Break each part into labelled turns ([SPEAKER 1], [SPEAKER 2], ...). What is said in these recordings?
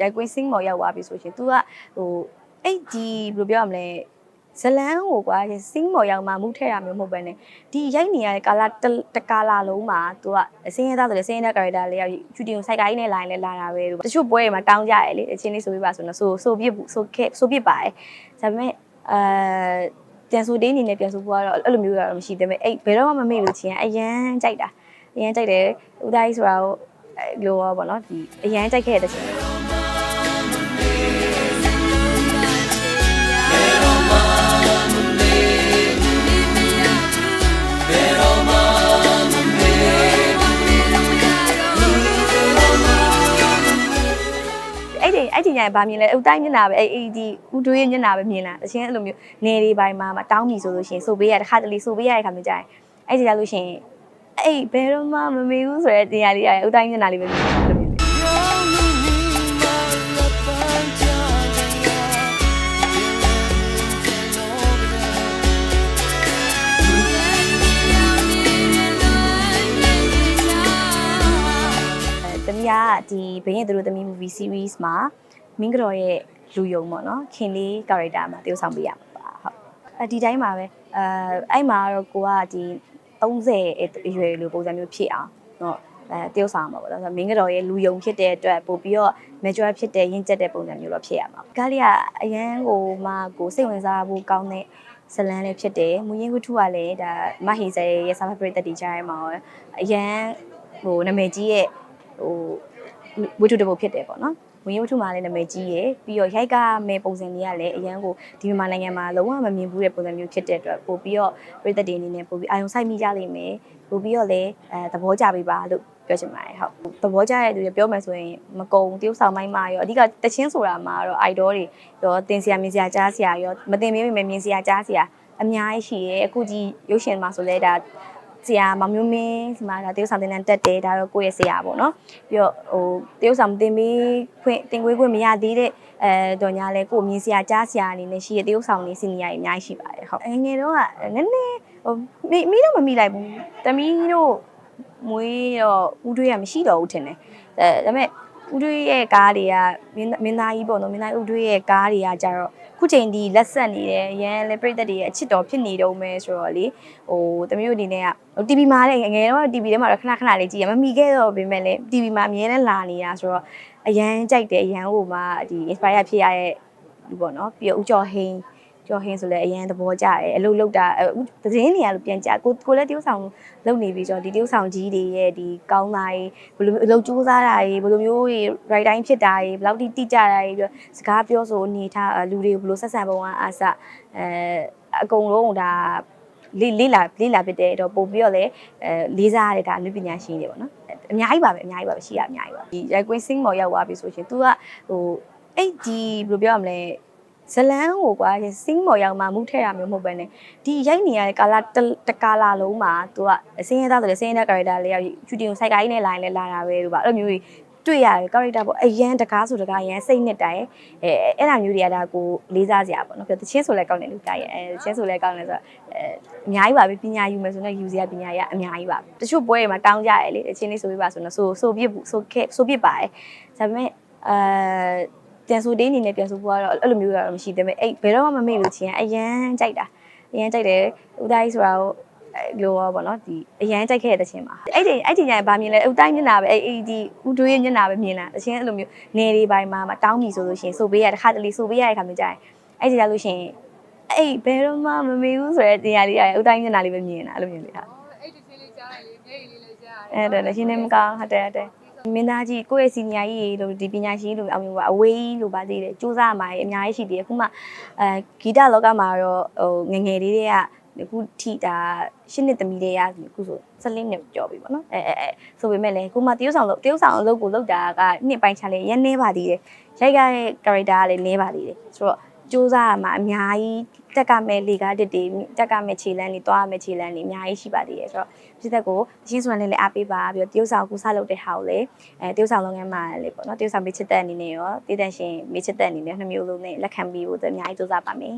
[SPEAKER 1] ရိုက်ကွင်းစင်းမော်ရောက်သွားပြီဆိုရှင် तू ကဟိုအဲ့ဒီဘယ်လိုပြောရမလဲဇလန်းကိုကွာစင်းမော်ရောက်မှမူးထဲတာမျိုးမဟုတ်ပဲねဒီရိုက်နေရတဲ့ကာလာတကာလာလုံးမှာ तू ကအစင်းရဲသားဆိုလေစင်းရဲတဲ့ character လေးရောက်ချူတင်ကိုစိုက်ကိုင်းနဲ့လာရင်လည်းလာတာပဲတချို့ပွဲတွေမှာတောင်းကြရလေအချင်းလေးဆိုပြပါဆိုတော့ဆိုဆိုပြစ်ဆိုခဲ့ဆိုပြစ်ပါတယ်ဒါပေမဲ့အဲပြန်ဆိုတေးအနေနဲ့ပြန်ဆိုဖို့ကတော့အဲ့လိုမျိုးကတော့မရှိသေးပဲအဲ့ဘယ်တော့မှမမေ့လို့ချင်းအရန်ကြိုက်တာအရန်ကြိုက်တယ်ဥဒါကြီးဆိုတာကိုအဲ့လိုရောပေါ့နော်ဒီအရန်ကြိုက်ခဲ့တဲ့ချင်း အဲ့ဒီအဲ့ဒီညာဘာမြင်လဲအုတ်တိုင်းမျက်နှာပဲအဲ့အဲ့ဒီဥတွေးရဲ့မျက်နှာပဲမြင်လာတချင်းအဲ့လိုမျိုးနေတွေပိုင်းမှာမတောင်းပြီဆိုလို့ရှိရင်ဆိုပေးရတစ်ခါတလေဆိုပေးရတဲ့ခါမျိုးကြရင်အဲ့ဒီကြလို့ရှိရင်အဲ့ဘယ်တော့မှမမေဘူးဆိုတဲ့တရားလေးရအုတ်တိုင်းမျက်နှာလေးပဲမြင်လာအဲ့လိုမျိုးအဲတမီးကဒီဘင်းရဲ့သူတို့သမီး movie series မှာ မင်းကတော်ရဲ့လူယုံပေါ့နော်ခင်လေး character မှာတယောက်ဆောင်ပေးရမှာပါဟုတ်အဲဒီတိုင်းမှာပဲအဲအဲ့မှာတော့ကိုကဒီ30အရွယ်လိုပုံစံမျိုးဖြစ်အောင်တော့အဲတယောက်ဆောင်မှာပေါ့နော်မင်းကတော်ရဲ့လူယုံဖြစ်တဲ့အတွက်ပို့ပြီးတော့ major ဖြစ်တဲ့ရင့်ကျက်တဲ့ပုံစံမျိုးတော့ဖြစ်ရမှာကားလေးကအရန်ကိုမှကိုစိတ်ဝင်စားဖို့ကောင်းတဲ့ဇလန်းလေးဖြစ်တယ်မူရင်းဝတ္ထုကလည်းဒါမဟီဇဲရဲ့စာဖတ်ပရိသတ်တီကြားထဲမှာရောအရန်ဟိုနာမည်ကြီးရဲ့ဟိုဝိတုတပုတ်ဖြစ်တယ်ပေါ့နော် ဝင်ရုပ်ထုမှာလည်းနာမည်ကြီးရယ်ပြီးတော့ရိုက်ကမဲ့ပုံစံတွေကလည်းအရန်ကိုဒီမြန်မာနိုင်ငံမှာလုံးဝမမြင်ဘူးတဲ့ပုံစံမျိုးဖြစ်တဲ့အတွက်ပို့ပြီးတော့ပြည်သက်တွေအနေနဲ့ပို့ပြီးအာရုံစိုက်မိကြလိမ့်မယ်ပို့ပြီးတော့လည်းအဲသဘောကျပေးပါလို့ပြောချင်ပါတယ်ဟုတ်သဘောကျတဲ့သူတွေပြောမယ်ဆိုရင်မကုံတရုပ်ဆောင်ပိုင်းမှာရောအဓိကတချင်းဆိုတာမှာတော့ idol တွေရောတင်စရာမြင်စရာကြားစရာရောမတင်မင်းမြင်စရာကြားစရာအများကြီးရှိရဲအခုကြီးရုပ်ရှင်မှာဆိုလဲဒါ ဆရာမောင်မျိုးမင်းဒီမှာဒါတရုပ်ဆောင်တင်တန်းတက်တယ်ဒါတော့ကိုယ့်ရဲ့ဆရာပေါ့နော်ပြီးတော့ဟိုတရုပ်ဆောင်တင်ပြီးခွင့်တင်ခွေးခွင့်မရသေးတဲ့အဲတော့ညာလဲကိုယ့်မြင်ဆရာကြားဆရာအနေနဲ့ရှိရတရုပ်ဆောင်နေစီနီယာကြီးအများကြီးရှိပါတယ်ဟုတ်အငယ်တော့ကနည်းနည်းဟိုမိမိတော့မမိလိုက်ဘူးတမီးတို့မွေးတော့ဦးတွေးရမရှိတော့ဘူးထင်တယ်အဲဒါပေမဲ့ ဦးတွေးရဲ့ကားတွေကမင်းမင်းသားကြီးပေါ့နော်မင်းသားဦးတွေးရဲ့ကားတွေကကြတော့ခုချိန်ဒီလက်ဆက်နေတယ်ရန်လဲပြိသက်တွေရဲ့အချစ်တော်ဖြစ်နေတော့မယ်ဆိုတော့လေဟိုတမျိုးအနေနဲ့ကဟို TV မှာလည်းငယ်တော့ TV ထဲမှာတော့ခဏခဏလေးကြည့်ရမမီခဲ့တော့ပေမဲ့လည်း TV မှာအမြဲတမ်းလာနေတာဆိုတော့အရန်ကြိုက်တယ်အရန်ဟိုမှာဒီ inspire ဖြစ်ရတဲ့လူပေါ့နော်ပြီးတော့ဦးကျော်ဟင်း ကျော်ဟင်းဆိုလည်းအရန်သဘောကျတယ်အလုပ်လုပ်တာအဲသတင်းနေရလို့ပြန်ကြကိုကိုလည်းတရုပ်ဆောင်လုပ်နေပြီးတော့ဒီတရုပ်ဆောင်ကြီးတွေရဲ့ဒီကောင်းတာတွေဘယ်လိုမျိုးအလုပ်ကြိုးစားတာတွေဘယ်လိုမျိုး right တိုင်းဖြစ်တာတွေဘယ်လောက်တိတိကျတာတွေပြီးတော့စကားပြောဆိုနေထားလူတွေကိုဘယ်လိုဆက်ဆံပုံကအားစအဲအကုန်လုံးဒါလေးလေးလာလေးလာဖြစ်တဲ့တော့ပို့ပြီးတော့လည်းအဲလေးစားရတဲ့ဒါလူပညာရှင်တွေပေါ့နော်အများကြီးပါပဲအများကြီးပါပဲရှိရအများကြီးပါဒီရိုက်ကွင်းစင်းမော်ရောက်သွားပြီဆိုရှင် तू ကဟိုအဲ့ဒီဘယ်လိုပြောရမလဲ ဇလန်းကိုကွာစင်းမော်ရောက်မှမူးထဲတာမျိုးမဟုတ်ပဲねဒီရိုက်နေရတဲ့ကာလာတကာလာလုံးမှာ तू ကအစင်းရဲသားဆိုလေစင်းရဲတဲ့ character လေးရောက်ချူတင်ကိုစိုက်ကိုင်းနဲ့လာရင်လည်းလာတာပဲလို့ပါအဲ့လိုမျိုးကြီးတွေ့ရတယ် character ပေါ့အရန်တကားဆိုတကားအရန်စိတ်နှစ်တိုင်အဲအဲ့ဒါမျိုးတွေကဒါကိုလေးစားစရာပေါ့နော်ပြောတချင်းဆိုလဲကောင်းတယ်လို့ကြားရဲအဲတချင်းဆိုလဲကောင်းတယ်ဆိုတော့အဲအများကြီးပါပဲပညာယူမယ်ဆိုတော့ယူစရာပညာရအများကြီးပါတချို့ပွဲတွေမှာတောင်းကြရဲလေတချင်းလေးဆိုပြပါဆိုတော့ဆိုဆိုပြစ်ဆိုခဲ့ဆိုပြစ်ပါတယ်ဒါပေမဲ့အဲ ပြန်ဆိုတေးအနေနဲ့ပြန်ဆိုဖို့ကတော့အဲ့လိုမျိုးကတော့မရှိသေးဘူးအဲ့ဘယ်တော့မှမမေ့လို့ချင်းအရန်ကြိုက်တာအရန်ကြိုက်တယ်ဥဒါကြီးဆိုတာကိုအဲ့လိုရောပေါ့နော်ဒီအရန်ကြိုက်ခဲ့တဲ့ချင်းပါအဲ့ဒီအဲ့ဒီညာဘာမြင်လဲဥတိုင်းမျက်နှာပဲအဲ့အဲ့ဒီဥတွေးရဲ့မျက်နှာပဲမြင်လာတချင်းအဲ့လိုမျိုးနေတွေပိုင်းမှာမတောင်းပြီဆိုလို့ရှိရင်ဆိုပေးရတစ်ခါတလေဆိုပေးရတဲ့ခါမျိုးကြရင်အဲ့ဒီကြလို့ရှိရင်အဲ့ဘယ်တော့မှမမေဘူးဆိုတဲ့တရားလေးရဥတိုင်းမျက်နှာလေးပဲမြင်လာအဲ့လိုမျိုးလေဟာ
[SPEAKER 2] အဲ့ဒီချင်းလေးကြားတယ်လေမျက်ရည်လေးလည်းကြားရတယ်
[SPEAKER 1] အဲ့ဒါလည်းရှင်းနေမကောင်းဟုတ်တယ်ဟုတ်တယ် မင်းသားကြီးကိုယ့်ရဲ့စီနီယာကြီးလို့ဒီပညာရှင်လို့အောင်မျိုးပါအဝေးလို့ပါသေးတယ်စူးစမ်းမှာအများကြီးရှိသေးတယ်အခုမှအဲဂီတလောကမှာတော့ဟိုငငယ်လေးတွေကအခုထိဒါရှင်းနှစ်သမီးတွေကအခုဆို14နှစ်ကျော်ပြီပေါ့နော်အဲအဲအဲဆိုပေမဲ့လည်းအခုမှတရုတ်ဆောင်လို့တရုတ်ဆောင်အလုပ်ကိုလုပ်တာကနှစ်ပိုင်းချလေးရန်နေပါသေးတယ်ရိုက်ရတဲ့ character ကလည်းနေပါသေးတယ်ဆိုတော့စူးစမ်းမှာအများကြီး တက်ကမဲ့လေကားတစ်တွေတက်ကမဲ့ခြေလန်းတွေတွားမဲ့ခြေလန်းတွေအများကြီးရှိပါသေးတယ်ဆိုတော့ဖြစ်သက်ကိုတချင်းစွမ်းလေးလည်းအားပေးပါပြီးတော့တရုတ်ဆောင်ကူစားလုပ်တဲ့ဟာကိုလည်းအဲတရုတ်ဆောင်လုပ်ငန်းမှာလည်းပေါ့နော်တရုတ်ဆောင်မေးချစ်တဲ့အနေနဲ့ရောတည်တန့်ရှင်မေးချစ်တဲ့အနေနဲ့နှစ်မျိုးလုံးနဲ့လက်ခံပြီးဖို့အများကြီးစူးစမ်းပါမယ်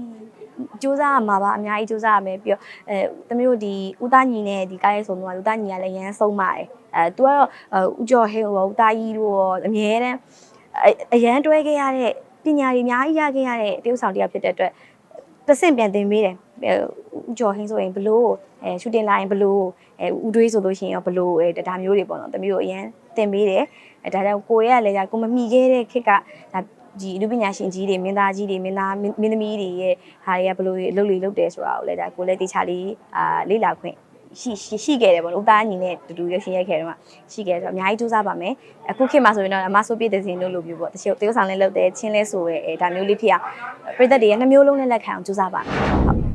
[SPEAKER 1] စူးစမ်းရမှာပါအများကြီးစူးစမ်းရမယ်ပြီးတော့အဲတမျိုးဒီဦးသားညီနဲ့ဒီကားရဲ့ဆုံးတော့ဦးသားညီကလည်းရမ်းဆုံးပါတယ်အဲသူကတော့ဦးကျော်ဟင်းဟိုဦးသားကြီးတို့ရောအမြဲတမ်းအအရန်တွဲခဲ့ရတဲ့ပညာတွေအများကြီးရခဲ့ရတဲ့တရုပ်ဆောင်တစ်ယောက်ဖြစ်တဲ့အတွက် တစ်ဆင့်ပြန်သင်ပေးတယ်အဲဦးကျော်ဟင်းဆိုရင်ဘလို့အဲရှူတင်လာရင်ဘလို့အဲဦးတွေးဆိုလို့ရှိရင်ရောဘလို့အဲဒါမျိုးတွေပေါ့နော်တမျိုးအရန်သင်ပေးတယ်အဲဒါကြောင့်ကိုရဲကလည်းကိုမမီခဲ့တဲ့ခေတ်ကဒါဒီလူပညာရှင်ကြီးတွေမင်းသားကြီးတွေမင်းသားမင်းသမီးတွေရဲ့ဟာတွေကဘလို့အလုပ်တွေလုပ်တယ်ဆိုတာကိုလည်းဒါကိုလည်းတေချာလေးအာလေ့လာခွင့် ရှိရှိရှိခဲ့တယ်ပေါ့နော်ဦးသားညီနဲ့တူတူရရှင်ရိုက်ခဲ့တယ်မှာရှိခဲ့တယ်ဆိုတော့အများကြီးစူးစမ်းပါမယ်အခုခေတ်မှာဆိုရင်တော့အမဆိုပြည့်တဲ့စင်တို့လိုမျိုးပေါ့တချို့တေးဥဆောင်လေးလုပ်တယ်ချင်းလဲဆိုရဲအဲဒါမျိုးလေးဖြစ်အောင်ပြည်သက်တွေကနှမျိုးလုံးနဲ့လက်ခံအောင်စူးစမ်းပါမယ်ဟုတ်